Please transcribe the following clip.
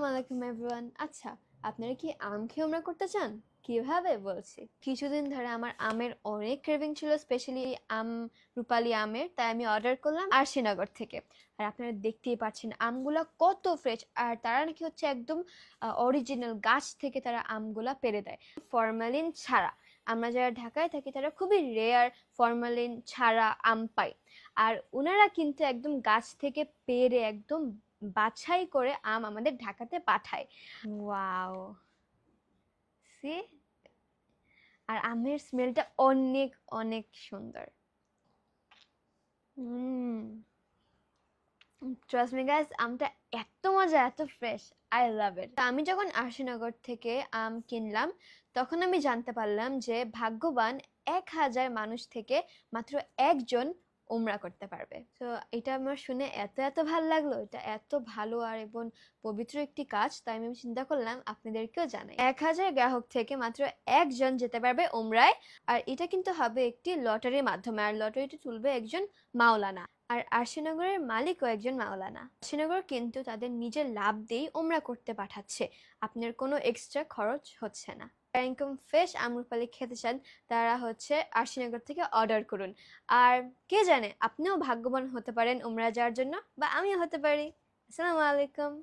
আসসালামু আলাইকুম এভরিওয়ান। আচ্ছা আপনারা কি আম খেয়ে করতে চান? কীভাবে? বলছি। কিছুদিন ধরে আমার আমের অনেক ক্রেভিং ছিল স্পেশালি আম, রূপালি আমের, তাই আমি অর্ডার করলাম আরশিনগর থেকে। আর আপনারা দেখতেই পাচ্ছেন, আমগুলা কত ফ্রেশ আর তারা নাকি হচ্ছে একদম অরিজিনাল গাছ থেকে তারা আমগুলা পেরে দেয়। ফরমালিন ছাড়া। আমরা যারা ঢাকায় থাকি, তারা খুবই রেয়ার ফরমালিন ছাড়া আম পাই। আর ওনারা কিন্তু একদম গাছ থেকে পেরে একদম বাছাই করে আম আমাদের ঢাকাতে পাঠায়। ওয়াও। সি আর আমের স্মেলটা অনেক অনেক সুন্দর। ট্রাস্ট মি গাইস আমটা এত মজা এত ফ্রেশ আই লাভ ইট আমি যখন আশিনগর থেকে আম কিনলাম তখন আমি জানতে পারলাম যে ভাগ্যবান এক হাজার মানুষ থেকে মাত্র একজন উমরা করতে পারবে। তো এটা আমার শুনে এত এত ভালো লাগল। এটা এত ভালো আর এবং পবিত্র একটি কাজ, তাই আমি চিন্তা করলাম আপনাদেরকেও জানাই। এক হাজার গ্রাহক থেকে মাত্র একজন যেতে পারবে উমরায়, আর এটা কিন্তু হবে একটি লটারির মাধ্যমে। আর লটারিটি তুলবে একজন মাওলানা। আর আরশিনগরের মালিকও একজন মাওলানা। আরশিনগর কিন্তু তাদের নিজের লাভ দিয়েই ওমরা করতে পাঠাচ্ছে। আপনার কোনো এক্সট্রা খরচ হচ্ছে না। ইনকাম ফ্রেশ আমরুপালি খেতে চান, তারা হচ্ছে আরশিনগর থেকে অর্ডার করুন। আর কে জানে, আপনিও ভাগ্যবান হতে পারেন উমরা যাওয়ার জন্য, বা আমিও হতে পারি। আসসালামু আলাইকুম।